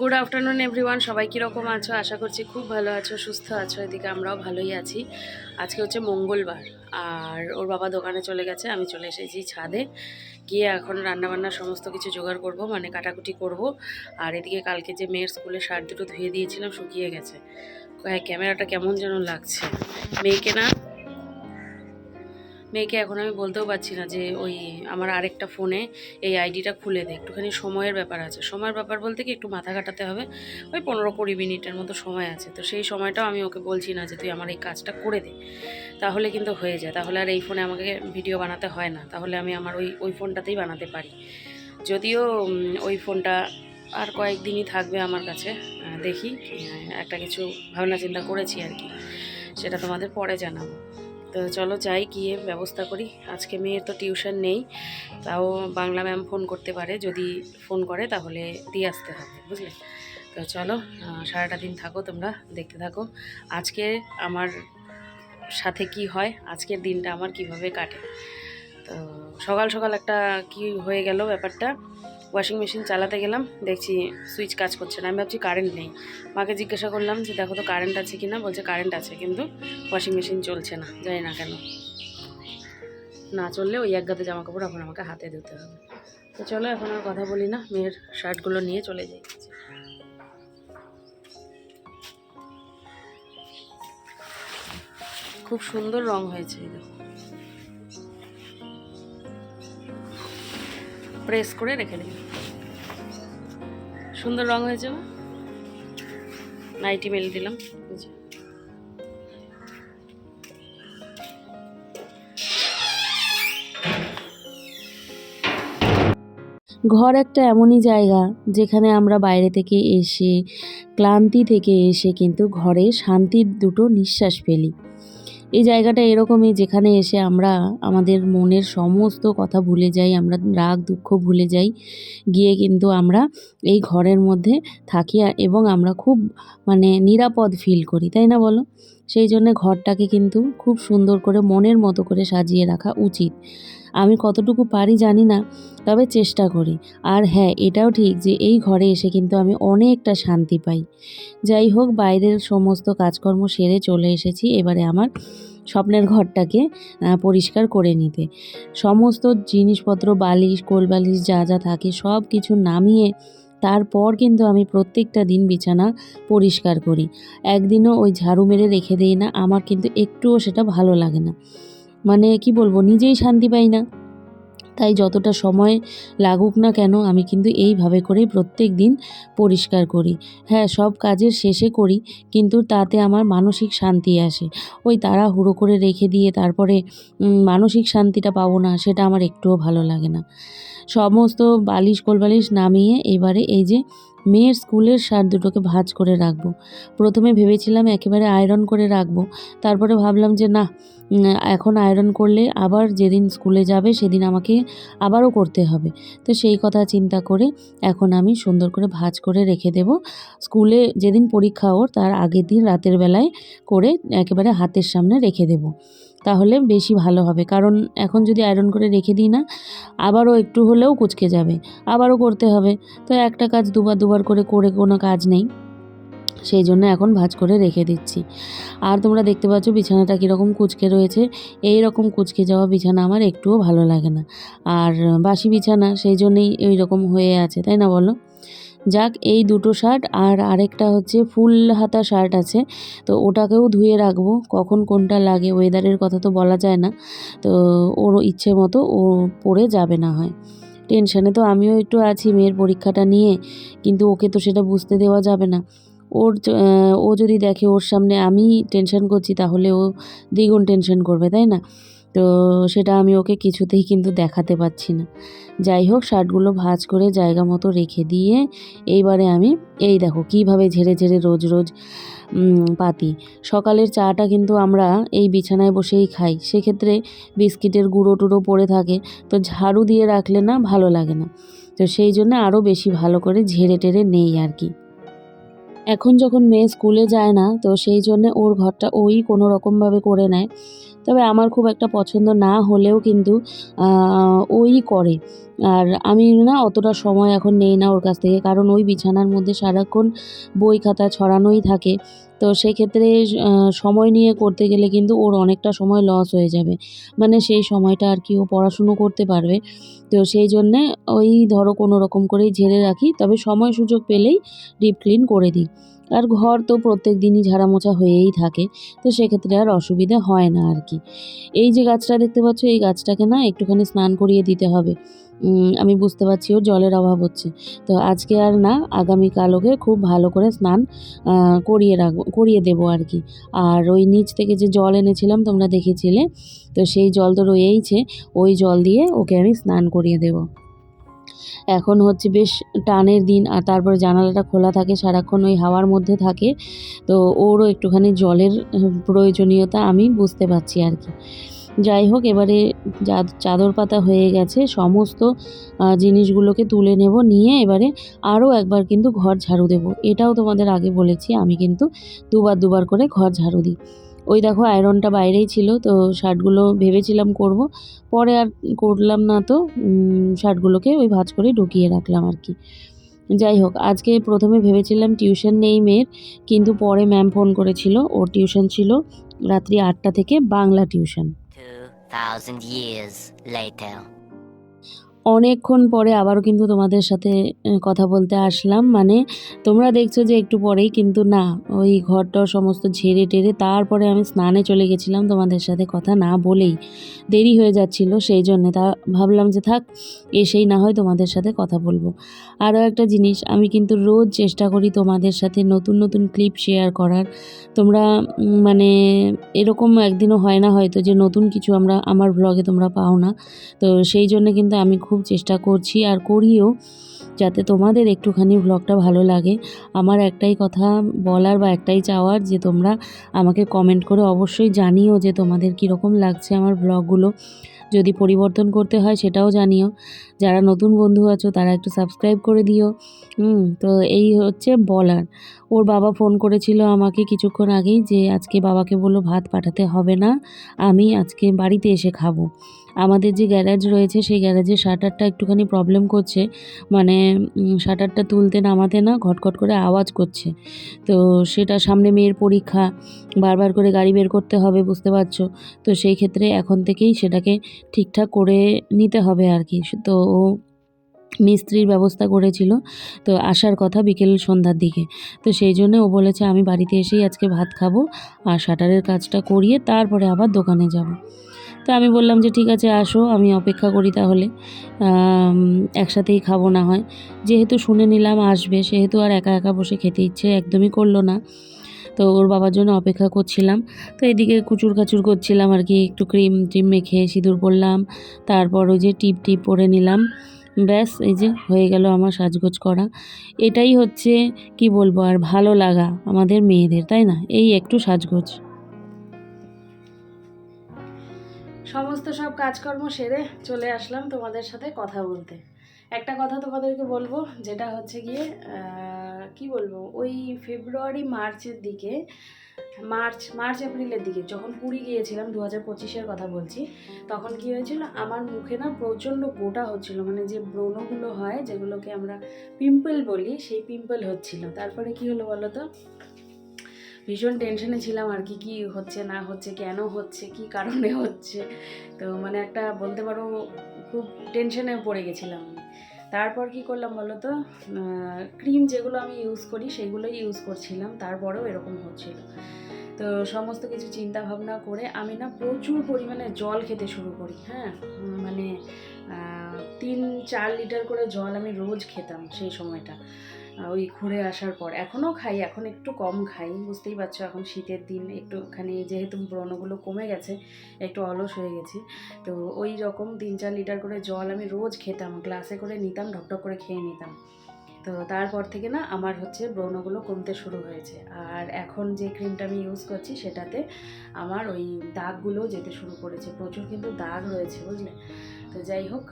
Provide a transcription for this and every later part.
Good afternoon everyone সবাই কীরকম আছো? আশা করছি খুব ভালো আছো, সুস্থ আছো। এদিকে আমরাও ভালোই আছি। আজকে হচ্ছে মঙ্গলবার, আর ওর বাবা দোকানে চলে গেছে। আমি চলে এসেছি ছাদে। গিয়ে এখন রান্নাবান্নার সমস্ত কিছু জোগাড় করব মানে কাটাকুটি করব। আর এদিকে কালকে যে মেয়ের স্কুলে শার্ট দুটো ধুয়ে দিয়েছিলাম, শুকিয়ে গেছে। ক্যামেরাটা কেমন যেন লাগছে। মেয়েকে না মেয়েকে এখন আমি বলতেও পারছি না যে ওই আমার আরেকটা ফোনে এই আইডিটা খুলে দে। একটুখানি সময়ের ব্যাপার আছে। সময়ের ব্যাপার বলতে কি একটু মাথা কাটাতে হবে। ওই পনেরো কুড়ি মিনিটের মতো সময় আছে। তো সেই সময়টাও আমি ওকে বলছি না যে তুই আমার এই কাজটা করে দে। তাহলে কিন্তু হয়ে যায়। তাহলে আর এই ফোনে আমাকে ভিডিও বানাতে হয় না। তাহলে আমি আমার ওই ওই ফোনটাতেই বানাতে পারি। যদিও ওই ফোনটা আর কয়েকদিনই থাকবে আমার কাছে। দেখি। একটা কিছু ভাবনা চিন্তা করেছি আর কি। সেটা তোমাদের পরে জানাব। তো চলো যাই, গিয়ে ব্যবস্থা করি। আজকে মেয়ের তো টিউশন নেই, তাও বাংলা ম্যাম ফোন করতে পারে, যদি ফোন করে তাহলে দিয়ে আসতে হবে, বুঝলে? তো চলো সারাটা দিন থাকো তোমরা, দেখতে থাকো। আজকে আমার সাথে কি হয়, আজকের দিনটা আমার কীভাবে কাটে? তো সকাল সকাল একটা কি হয়ে গেল ব্যাপারটা ওয়াশিং মেশিন চালাতে গেলাম, দেখছি সুইচ কাজ করছে না। আমি ভাবছি কারেন্ট নেই। মাকে জিজ্ঞাসা করলাম যে, দেখো তো কারেন্ট আছে কি না বলছে কারেন্ট আছে, কিন্তু ওয়াশিং মেশিন চলছে না, জানি না কেন। না চললে ওই এক জামা কাপড় এখন আমাকে হাতে ধুতে হবে। তো চলো, এখন আর কথা বলি না, মেয়ের শার্টগুলো নিয়ে চলে যাই। খুব সুন্দর রং হয়েছে দেখো। প্রেস করে রেখে দিই। সুন্দর রং হয়েছে? নাইটি মেলে দিলাম। ঘর একটা এমনই জায়গা যেখানে আমরা বাইরে থেকে এসে, ক্লান্তি থেকে এসে কিন্তু ঘরে শান্তির দুটো নিঃশ্বাস ফেলি। এই জায়গাটা এরকমই যেখানে এসে আমরা আমাদের মনের সমস্ত কথা ভুলে যাই, আমরা রাগ, দুঃখ ভুলে যাই, গিয়ে কিন্তু আমরা এই ঘরের মধ্যে থাকি এবং আমরা খুব মানে নিরাপদ ফিল করি, তাই না বলো? সেই জন্য ঘরটাকে কিন্তু খুব সুন্দর করে মনের মতো করে সাজিয়ে রাখা উচিত। আমি কতটুকু পারি জানি না, তবে চেষ্টা করি। আর হ্যাঁ এটাও ঠিক যে এই ঘরে এসে কিন্তু আমি অনেকটা শান্তি পাই। যাই হোক, বাইরের সমস্ত কাজকর্ম সেরে চলে এসেছি এবারে আমার স্বপ্নের ঘরটাকে পরিষ্কার করে নিতে। সমস্ত জিনিসপত্র, বালিশ, কোলবালিশ যা যা থাকে সব কিছু নামিয়ে তারপর কিন্তু আমি প্রত্যেকটা দিন বিছানা পরিষ্কার করি। একদিনও ওই ঝাড়ু মেরে রেখে দিই না, আমার কিন্তু একটুও সেটা ভালো লাগে না। মানে কি বলব, নিজেই শান্তি পাই না। তাই যতটা সময় লাগুক না কেন, আমি কিন্তু এইভাবে করেই প্রত্যেক দিন পরিষ্কার করি। হ্যাঁ সব কাজের শেষে করি, কিন্তু তাতে আমার মানসিক শান্তি আসে। ওই তারা হুড়ো করে রেখে দিয়ে তারপরে মানসিক শান্তিটা পাবো না, সেটা আমার একটুও ভালো লাগে না। সমস্ত বালিশ কোলবালিশ নামিয়ে এবারে এই যে মেয়ের স্কুলের শার্ট দুটোকে ভাঁজ করে রাখব। প্রথমে ভেবেছিলাম একেবারে আয়রন করে রাখব। তারপরে ভাবলাম যে, না এখন আয়রন করলে আবার যেদিন স্কুলে যাবে সেদিন আমাকে আবারও করতে হবে। তো সেই কথা চিন্তা করে এখন আমি সুন্দর করে ভাঁজ করে রেখে দেব। স্কুলে যেদিন পরীক্ষা ওর, তার আগের দিন রাতের বেলায় করে একেবারে হাতের সামনে রেখে দেব। তাহলে বেশি ভালো হবে। কারণ এখন যদি আয়রন করে রেখে দিই না, আবারও একটু হলেও কুচকে যাবে। আবারও করতে হবে। তো একটা কাজ দুবার দুবার করে করে কোনো কাজ নেই। সেই জন্য এখন ভাঁজ করে রেখে দিচ্ছি। আর তোমরা দেখতে পাচ্ছ বিছানাটা কীরকম কুচকে রয়েছে। এই রকম কুচকে যাওয়া বিছানা আমার একটুও ভালো লাগে না। আর বাসি বিছানা সেই জন্যেই ওই রকম হয়ে আছে, তাই না বলো? যাক, এই দুটো শার্ট আর আরেকটা হচ্ছে ফুল হাতা শার্ট আছে, তো ওটাকেও ধুয়ে রাখব। কখন কোনটা লাগে ওয়েদারের কথা তো বলা যায় না, তো ওর ইচ্ছে মতো ও পরে যাবে না হয়। টেনশানে তো আমিও একটু আছি মেয়ের পরীক্ষাটা নিয়ে, কিন্তু ওকে তো সেটা বুঝতে দেওয়া যাবে না। ওর ও যদি দেখে ওর সামনে আমি টেনশন করছি, তাহলে ও দ্বিগুণ টেনশন করবে, তাই না? তো সেটা আমি ওকে কিছুতেই কিন্তু দেখাতে পাচ্ছি না। যাই হোক, শার্টগুলো ভাঁজ করে জায়গা মতো রেখে দিয়ে এইবারে আমি, এই দেখো কীভাবে ঝেড়ে ঝেড়ে রোজ রোজ পাতি। সকালের চাটা কিন্তু আমরা এই বিছানায় বসেই খাই। সেক্ষেত্রে বিস্কিটের গুঁড়ো টুড়ো পড়ে থাকে। তো ঝাড়ু দিয়ে রাখলে না ভালো লাগে না। তো সেই জন্য আরও বেশি ভালো করে ঝেড়ে টেড়ে নেই আর কি। এখন যখন মেয়ে স্কুলে যায় না, তো সেই জন্য ওর ঘরটা ওই কোনো রকমভাবে করে নেয়। তবে আমার খুব একটা পছন্দ না হলেও কিন্তু ওই করে। আর আমি না অতটা সময় এখন নেই না ওর কাছ থেকে, কারণ ওই বিছানার মধ্যে সারাক্ষণ বই খাতা ছড়ানোই থাকে। তো সেক্ষেত্রে সময় নিয়ে করতে গেলে কিন্তু ওর অনেকটা সময় লস হয়ে যাবে। মানে সেই সময়টা আর কি ও পড়াশুনো করতে পারবে। তো সেই জন্যে ওই ধরো কোনো রকম করেই ঝেড়ে রাখি, তবে সময় সুযোগ পেলেই ডিপ ক্লিন করে দিই। আর ঘর তো প্রত্যেক দিনই ঝাড়া মোছা হয়েই থাকে, তো সেক্ষেত্রে আর অসুবিধা হয় না আর কি। এই যে গাছটা দেখতে পাচ্ছ, এই গাছটাকে না একটুখানি স্নান করিয়ে দিতে হবে। আমি বুঝতে পারছি ওর জলের অভাব হচ্ছে। তো আজকে আর না আগামীকাল ওকে খুব ভালো করে স্নান করিয়ে রাখব, করিয়ে দেবো আর কি। আর ওই নিচ থেকে যে জল এনেছিলাম, তোমরা দেখেছিলে, তো সেই জল তো রয়েইছে, ওই জল দিয়ে ওকে আমি স্নান করিয়ে দেবো। এখন হচ্ছে বেশ টানের দিন আর তারপরে জানালাটা খোলা থাকে, সারাক্ষণ ওই হাওয়ার মধ্যে থাকে। তো ওরও একটুখানি জলের প্রয়োজনীয়তা আমি বুঝতে পারছি আর কি। যাই হোক, এবারে যা- চাদর পাতা হয়ে গেছে, সমস্ত জিনিসগুলোকে তুলে নেব, নিয়ে এবারে আরও একবার কিন্তু ঘর ঝাড়ু দেবো। এটাও তোমাদের আগে বলেছি, আমি কিন্তু দুবার দুবার করে ঘর ঝাড়ু দিই। ওই দেখো আয়রনটা বাইরেই ছিল তো শার্টগুলো ভেবেছিলাম করব। পরে আর করলাম না তো শার্টগুলোকে ওই ভাজ করে ঢুকিয়ে রাখলাম আর কি। যাই হোক আজকে প্রথমে ভেবেছিলাম টিউশন নেই মেয়ের কিন্তু পরে ম্যাম ফোন করেছিল ওর টিউশন ছিল রাত্রি আটটা থেকে বাংলা টিউশন। 2,000 years later. অনেকক্ষণ পরে আবারও কিন্তু তোমাদের সাথে কথা বলতে আসলাম। মানে তোমরা দেখছ যে একটু পরেই কিন্তু না, ওই ঘরটা সমস্ত ঝেড়ে টেরে তারপরে আমি স্নানে চলে গেছিলাম তোমাদের সাথে কথা না বলেই। দেরি হয়ে যাচ্ছিল সেই জন্যে। তা ভাবলাম যে থাক, এসেই না হয় তোমাদের সাথে কথা বলব। আরও একটা জিনিস, আমি কিন্তু রোজ চেষ্টা করি তোমাদের সাথে নতুন নতুন ক্লিপ শেয়ার করার। তোমরা মানে এরকম একদিনও হয় না হয়তো যে নতুন কিছু আমরা, আমার ব্লগে তোমরা পাও না। তো সেই জন্য কিন্তু আমি খুব চেষ্টা করছি আর করিও, যাতে তোমাদের একটুখানি ব্লগটা ভালো লাগে। আমার একটাই কথা বলার বা একটাই চাওয়ার যে তোমরা আমাকে কমেন্ট করে অবশ্যই জানিও যে তোমাদের কীরকম লাগছে আমার ব্লগগুলো যদি পরিবর্তন করতে হয় সেটাও জানিও। যারা নতুন বন্ধু আছো তারা একটু সাবস্ক্রাইব করে দিও। হুম, তো এই হচ্ছে বলার। ওর বাবা ফোন করেছিল আমাকে কিছুক্ষণ আগেই যে আজকে বাবাকে বলল ভাত পাঠাতে হবে না, আমি আজকে বাড়িতে এসে খাব। আমাদের যে গ্যারেজ রয়েছে, সেই গ্যারেজের শাটারটা একটুখানি প্রবলেম করছে। মানে শাটারটা তুলতে নামাতে না, ঘটঘট করে আওয়াজ করছে। তো সেটা সামনে মেয়ের পরীক্ষা, বারবার করে গাড়ি বের করতে হবে, বুঝতে পারছ? তো সেই ক্ষেত্রে এখন থেকেই সেটাকে ঠিকঠাক করে নিতে হবে আর কি। তো ও মিস্ত্রির ব্যবস্থা করেছিল, তো আসার কথা বিকেল সন্ধ্যার দিকে। তো সেই জন্য ও বলেছে, আমি বাড়িতে এসেই আজকে ভাত খাব, আর শাটারের কাজটা করিয়ে তারপরে আবার দোকানে যাব। তো আমি বললাম যে, ঠিক আছে, আসো, আমি অপেক্ষা করি তাহলে। একসাথেই খাব না হয়। যেহেতু শুনে নিলাম, আসবে। সেহেতু আর একা একা বসে খেতে ইচ্ছে একদমই করল না। তো ওর বাবার জন্য অপেক্ষা করছিলাম। তো এদিকে কুচুর কাচুর করছিলাম আর কি, একটু ক্রিম টিম মেখে সিঁদুর পরলাম। তারপর ওই যে টিপ টিপ পরে নিলাম। ব্যাস, এই যে হয়ে গেল আমার সাজগোজ করা। এটাই হচ্ছে, কি বলব, আর ভালো লাগা আমাদের মেয়েদের, তাই না? এই একটু সাজগোজ। সমস্ত সব কাজকর্ম সেরে চলে আসলাম তোমাদের সাথে কথা বলতে। একটা কথা তোমাদেরকে বলব, যেটা হচ্ছে গিয়ে কি বলব, ওই ফেব্রুয়ারি, মার্চের দিকে, মার্চ মার্চ, এপ্রিলের দিকে যখন পুরী গিয়েছিলাম দু হাজার পঁচিশের কথা বলছি, তখন কি হয়েছিল, আমার মুখে না প্রচণ্ড গোটা হচ্ছিল মানে যে ব্রণগুলো হয়, যেগুলোকে আমরা পিম্পল বলি, সেই পিম্পল হচ্ছিল। তারপরে কি হলো বলো তো? ভীষণ টেনশনে ছিলাম আর কি কি হচ্ছে, না হচ্ছে, কেন হচ্ছে, কি কারণে হচ্ছে। তো মানে একটা বলতে পারো, খুব টেনশনে পড়ে গেছিলাম। তারপর কি করলাম বলো তো? ক্রিম যেগুলো আমি ইউজ করি, সেগুলোই ইউজ করছিলাম। তারপরেও এরকম হচ্ছিল। তো সমস্ত কিছু চিন্তা ভাবনা করে আমি না প্রচুর পরিমাণে জল খেতে শুরু করি হ্যাঁ? মানে তিন চার লিটার করে জল আমি রোজ খেতাম সেই সময়টা। ওই ঘুরে আসার পর। এখনও খাই, এখন একটু কম খাই। বুঝতেই পারছ, এখন শীতের দিন, একটুখানি যেহেতু ব্রণগুলো কমে গেছে, একটু অলস হয়ে গেছি। তো ওই রকম তিন চার লিটার করে জল আমি রোজ খেতাম, গ্লাসে করে নিতাম ঢকঢক করে খেয়ে নিতাম। তো তারপর থেকে না, আমার হচ্ছে ব্রণগুলো কমতে শুরু হয়েছে। আর এখন যে ক্রিমটা আমি ইউজ করছি, সেটাতে আমার ওই দাগগুলো যেতে শুরু করেছে। প্রচুর কিন্তু দাগ রয়েছে, বুঝলে? তো যাই হোক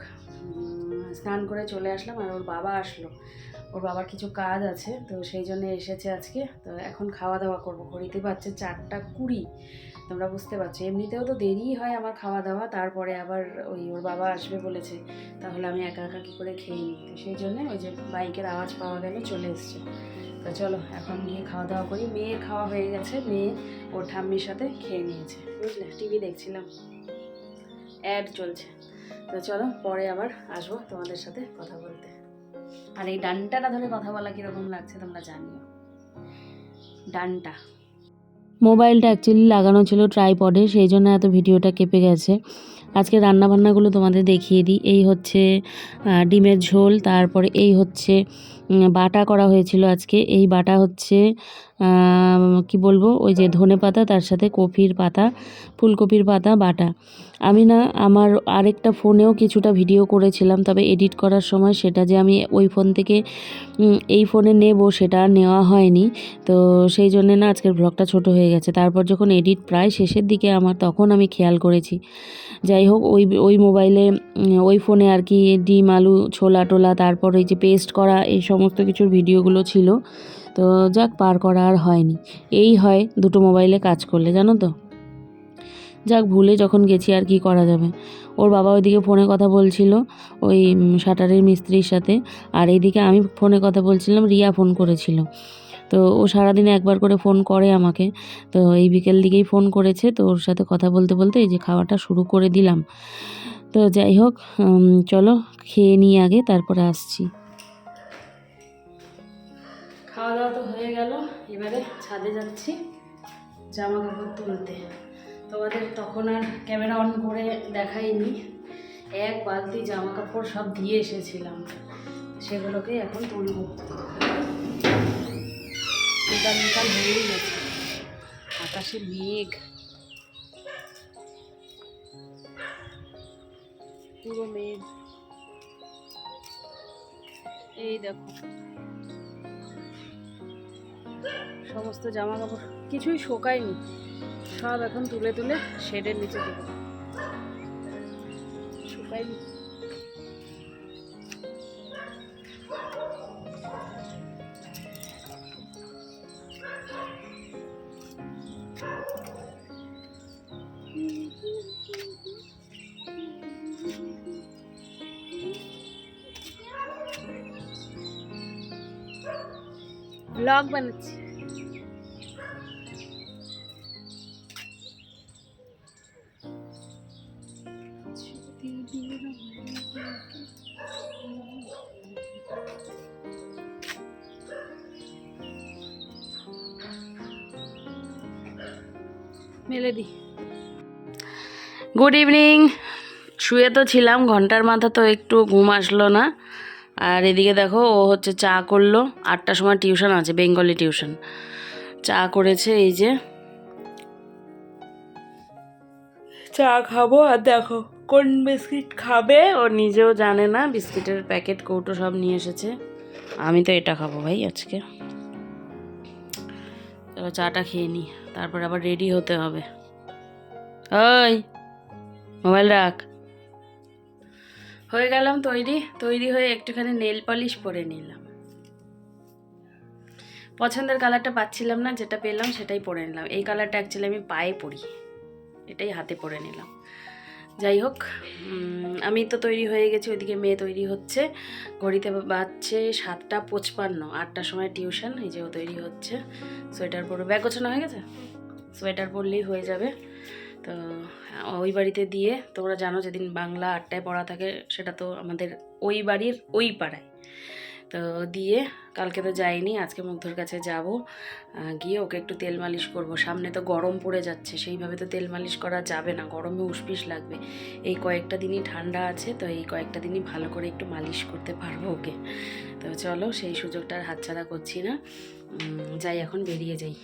স্নান করে চলে আসলাম আর ওর বাবা আসলো। ওর বাবার কিছু কাজ আছে, তো সেই জন্য এসেছে আজকে। তো এখন খাওয়া দাওয়া করব। ঘড়িতে পাচ্ছে চারটা কুড়ি, তোমরা বুঝতে পারছ। এমনিতেও তো দেরিই হয় আমার খাওয়া দাওয়া তারপরে আবার ওই ওর বাবা আসবে বলেছে, তাহলে আমি একা একা কী করে খেয়ে নিই? তো সেই জন্য ওই যে বাইকের আওয়াজ পাওয়া গেল, চলে এসছে। তো চলো, এখন গিয়ে খাওয়া দাওয়া করি। মেয়ের খাওয়া হয়ে গেছে, মেয়ে ওর ঠাম্মির সাথে খেয়ে নিয়েছে। বুঝলে? টিভি দেখছিলাম। অ্যাড চলছে। তো চলো, পরে আবার আসব তোমাদের সাথে কথা বলতে। আর এই ডানটাটা ধরে কথা বলা কীরকম লাগছে তোমরা জানিও। ডানটা। মোবাইলটা অ্যাকচুয়ালি লাগানো ছিল ট্রাইপডে সেই জন্য এত ভিডিওটা কেঁপে গেছে। আজকে রান্নাবান্নাগুলো তোমাদের দেখিয়ে দিই। এই হচ্ছে ডিমের ঝোল, তারপরে এই হচ্ছে বাটা করা হয়েছিল আজকে। এই বাটা হচ্ছে কি বলব, ওই যে ধনে পাতা, তার সাথে কপির পাতা, ফুলকপির পাতা, বাটা। আমি না, আমার আরেকটা ফোনেও কিছুটা ভিডিও করেছিলাম, তবে এডিট করার সময় সেটা যে আমি ওই ফোন থেকে এই ফোনে নেব সেটা নেওয়া হয়নি। তো সেই জন্যে না, আজকের ব্লগটা ছোট হয়ে গেছে। তারপর যখন এডিট প্রায় শেষের দিকে আমার, তখন আমি খেয়াল করেছি। যাই হোক ওই ওই মোবাইলে ওই ফোনে আর কি ডিম, আলু, ছোলা টোলা, তারপর ওই যে পেস্ট করা, এই সমস্ত কিছুর ভিডিওগুলো ছিল। তো যাক, পার করা আর হয়নি। এই হয় দুটো মোবাইলে কাজ করলে, জানো তো? যাক, ভুলে যখন গেছি আর কি করা যাবে। ওর বাবা ওইদিকে ফোনে কথা বলছিল, ওই শাটারের মিস্ত্রির সাথে। আর এইদিকে আমি ফোনে কথা বলছিলাম, রিয়া ফোন করেছিল। তো ও সারাদিনে একবার করে ফোন করে আমাকে। তো এই বিকেল দিকেই ফোন করেছে, তো ওর সাথে কথা বলতে বলতে এই যে খাওয়াটা শুরু করে দিলাম। তো যাই হোক চলো খেয়ে নিই আগে, তারপরে আসছি। খাওয়া দাওয়া তো হয়ে গেল, এবারে ছাদে যাচ্ছি জামা কাপড় তুলতে। তোমাদের তখন আর ক্যামেরা অন করে দেখাইনি, এক বালতি জামা কাপড় সব দিয়ে এসেছিলাম। সেগুলোকে এখন তুলব। বিকাল বিকাল হয়েই গেছে। আকাশে মেঘ। পুরো মেঘ। এই দেখো। সমস্ত জামা কাপড় কিছুই শোকায়নি। সব এখন তুলে তুলে শেডের নিচে দেব। শুকায়নি। ব্লগ বানাচ্ছি। গুড ইভিনিং শুয়ে তো ছিলাম ঘণ্টার মাথা তো একটু ঘুম আসলো না। আর এদিকে দেখো, ও হচ্ছে চা করল। আটটার সময় টিউশন আছে, বেঙ্গলি টিউশন। চা করেছে এই যে। চা খাব আর দেখো কোন বিস্কিট খাবে। ও নিজেও জানে না, বিস্কিটের প্যাকেট, কৌটো সব নিয়ে এসেছে। আমি তো এটা খাব ভাই আজকে। চাটা খেয়ে নিই তারপর আবার রেডি হতে হবে। ওই, মোবাইল রাখ। হয়ে গেলাম তৈরি তৈরি হয়ে একটুখানি নেল পলিশ পরে নিলাম। পছন্দের কালারটা পাচ্ছিলাম না, যেটা পেলাম সেটাই পরে নিলাম। এই কালারটা অ্যাকচুয়ালি আমি পায়ে পরি, এটাই হাতে পরে নিলাম। যাই হোক আমি তো তৈরি হয়ে গেছি, ওইদিকে মেয়ে তৈরি হচ্ছে। ঘড়িতে বাজছে সাতটা পঁচপান্ন, আটটার সময় টিউশন, এই যে ও তৈরি হচ্ছে। সোয়েটার পরে ব্যাগ গোছানো হয়ে গেছে? সোয়েটার পরলেই হয়ে যাবে। তো ওই বাড়িতে দিয়ে তোমরা জানো যেদিন বাংলা আটটায় পড়া থাকে সেটা তো আমাদের ওই বাড়ির ওই পাড়ায়। তো দিয়ে কালকে তো যাইনি, আজকে মুগ্ধর কাছে যাব। গিয়ে ওকে একটু তেল মালিশ করব। সামনে তো গরম পড়ে যাচ্ছে, সেইভাবে তো তেল মালিশ করা যাবে না, গরমে উসপিস লাগবে। এই কয়েকটা দিনই ঠান্ডা আছে, তো এই কয়েকটা দিনই ভালো করে একটু মালিশ করতে পারব ওকে। তো চলো সেই সুযোগটা আর হাতছাড়া করছি না। যাই, এখন বেরিয়ে যাই।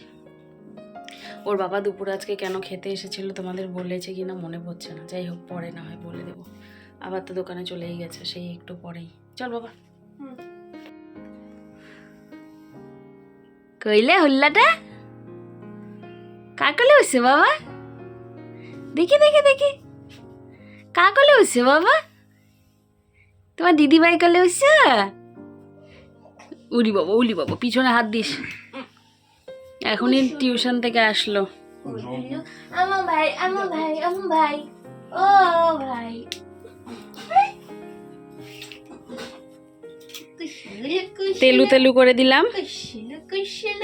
ওর বাবা দুপুর আজকে কেন খেতে এসেছিল তোমাদের বলেছে কি না মনে পড়ছে না। যাই হোক পরে না হয় বলে দেবো। আবার তো দোকানে চলেই গেছে সেই একটু পরেই। চল বাবা। কইলে হুল্লাটা? কাকলে হচ্ছে বাবা? দেখি দেখি দেখি। কাকলে হচ্ছে বাবা? তোমার দিদি ভাই কলে হচ্ছে উলি বাবা উলি বাবা পিছনে হাত দিস। এখনই টিউশন থেকে আসলো। আমার ভাই আমার ভাই আমার ভাই ও ভাই। তেলু তেলু করে দিলাম। কুশল কুশল।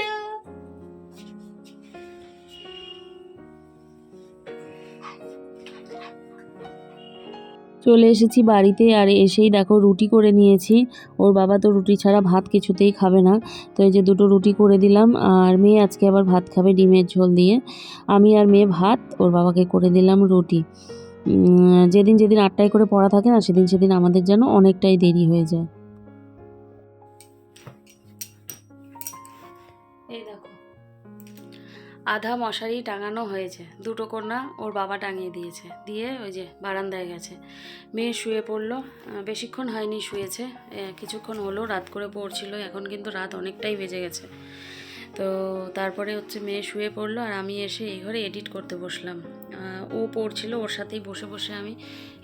চলে এসেছি বাড়িতে আর এসেই দেখো রুটি করে নিয়েছি। ওর বাবা তো রুটি ছাড়া ভাত কিছুতেই খাবে না। তো এই যে দুটো রুটি করে দিলাম আর মেয়ে আজকে আবার ভাত খাবে ডিমের ঝোল দিয়ে। আমি আর মেয়ে ভাত, ওর বাবাকে করে দিলাম রুটি। যেদিন যেদিন আটটায় করে পড়া থাকে না, সেদিন সেদিন আমাদের যেন অনেকটাই দেরি হয়ে যায়। আধা মশারি টাঙানো হয়েছে। দুটো কন্যা ওর বাবা টাঙিয়ে দিয়েছে। দিয়ে ওই যে বারান্দায় গেছে। মেয়ে শুয়ে পড়ল। বেশিক্ষণ হয়নি শুয়েছে। কিছুক্ষণ হলো, রাত করে পড়ছিল। এখন কিন্তু রাত অনেকটাই বেজে গেছে। তো তারপরে হচ্ছে মেয়ে শুয়ে পড়ল আর আমি এসে এই ঘরে এডিট করতে বসলাম। ও পড়ছিল, ওর সাথেই বসে বসে আমি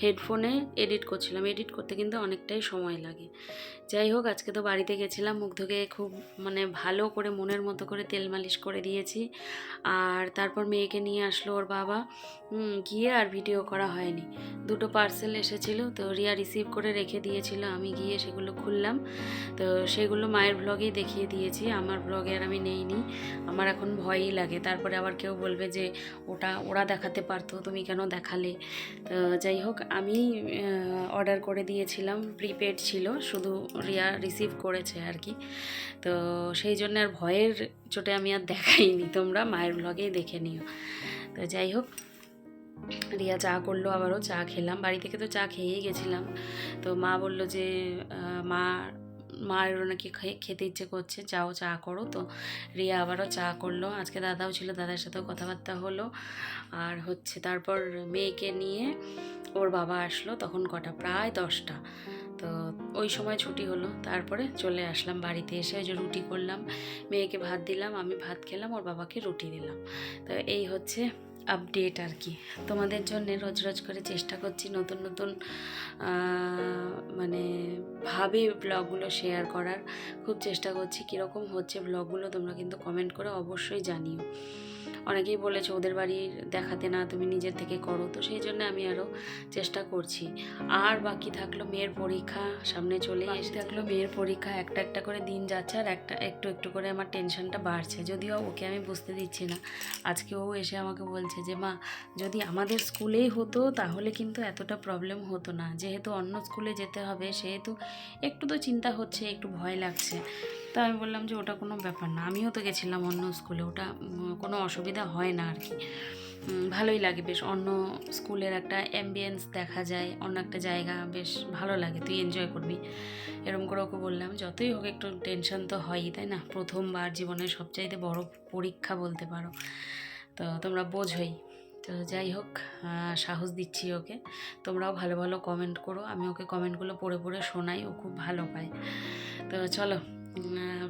হেডফোনে এডিট করছিলাম। এডিট করতে কিন্তু অনেকটাই সময় লাগে। যাই হোক, আজকে তো বাড়িতে গেছিলাম, মুখ ধুকে খুব মানে ভালো করে মনের মতো করে তেল মালিশ করে দিয়েছি। আর তারপর মেয়েকে নিয়ে আসলো ওর বাবা। গিয়ে আর ভিডিও করা হয়নি। দুটো পার্সেল এসেছিল, তো রিয়া রিসিভ করে রেখে দিয়েছিল, আমি গিয়ে সেগুলো খুললাম। তো সেগুলো মায়ের ব্লগেই দেখিয়ে দিয়েছি, আমার ব্লগে আর আমি নেইনি। আমার এখন ভয়ই লাগে। তারপরে আবার কেউ বলবে যে ওটা, ওরা দেখাতে পারতো। তুমি কেন দেখালে? যাই হোক, আমি অর্ডার করে দিয়েছিলাম প্রিপেড ছিল, শুধু রিয়া রিসিভ করেছে আর কি। তো সেই জন্য আর ভয়ের চোটে আমি আর দেখাইনি, তোমরা মায়ের ব্লগেই দেখে নিও। তো যাই হোক, রিয়া চা করল, আবারও চা খেলাম। বাড়ি থেকে তো চা খেয়েই গেছিলাম। তো মা বলল যে মা মায়েরও নাকি খেতে ইচ্ছে করছে, যাও চা করো। তো রিয়া আবারও চা করল। আজকে দাদাও ছিল, দাদার সাথেও কথাবার্তা হলো। আর হচ্ছে তারপর মেয়েকে নিয়ে ওর বাবা আসলো তখন কটা, প্রায় দশটা। তো ওই সময় ছুটি হলো। তারপরে চলে আসলাম বাড়িতে এসে ওই যে রুটি করলাম। মেয়েকে ভাত দিলাম, আমি ভাত খেলাম, ওর বাবাকে রুটি দিলাম। তো এই হচ্ছে আপডেট আর কি। তোমাদের জন্য রোজ রোজ করে চেষ্টা করছি নতুন নতুন মানে ভাবে ব্লগগুলো শেয়ার করার। খুব চেষ্টা করছি কীরকম হচ্ছে ব্লগগুলো তোমরা কিন্তু কমেন্ট করে অবশ্যই জানিও। অনেকেই বলেছে ওদের বাড়ির দেখাতে না তুমি নিজের থেকে করো। তো সেই জন্য আমি আরও চেষ্টা করছি। আর বাকি থাকল মেয়ের পরীক্ষা সামনে চলে এসে থাকল মেয়ের পরীক্ষা একটা একটা করে দিন যাচ্ছে আর একটা একটু একটু করে আমার টেনশনটা বাড়ছে। যদিও ওকে আমি বুঝতে দিচ্ছি না। আজকে ও এসে আমাকে বলছে যে মা যদি আমাদের স্কুলেই হতো তাহলে কিন্তু এতটা প্রবলেম হতো না। যেহেতু অন্য স্কুলে যেতে হবে সেহেতু একটু তো চিন্তা হচ্ছে একটু ভয় লাগছে। তা আমি বললাম যে ওটা কোনো ব্যাপার না। আমিও তো গেছিলাম অন্য স্কুলে ওটা কোনো অসুবিধা হয় না আর কি ভালোই লাগে বেশ। অন্য স্কুলের একটা অ্যাম্বিয়েন্স দেখা যায়, অন্য একটা জায়গা বেশ ভালো লাগে, তুই এনজয় করবি। এরকম করে ওকে বললাম, যতই হোক একটু টেনশন তো হয়ই, তাই না? প্রথমবার জীবনের সবচাইতে বড় পরীক্ষা বলতে পারো। তো তোমরা বোঝোই। তো যাই হোক সাহস দিচ্ছি ওকে। তোমরাও ভালো ভালো কমেন্ট করো। আমি ওকে কমেন্টগুলো পড়ে পড়ে শোনাই, ও খুব ভালো পায়। তো চলো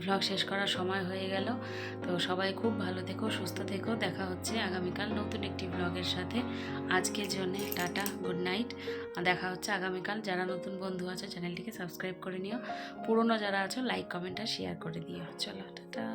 ভ্লগ শেষ করার সময় হয়ে গেল। তো সবাই খুব ভালো থেকো, সুস্থ থেকো। দেখা হচ্ছে আগামীকাল নতুন একটি ব্লগের সাথে। আজকের জন্য টাটা গুড নাইট দেখা হচ্ছে আগামীকাল। যারা নতুন বন্ধু আছো, চ্যানেলটিকে সাবস্ক্রাইব করে নিও। পুরনো যারা আছো লাইক কমেন্ট আর শেয়ার করে দিও। চলো, টাটা।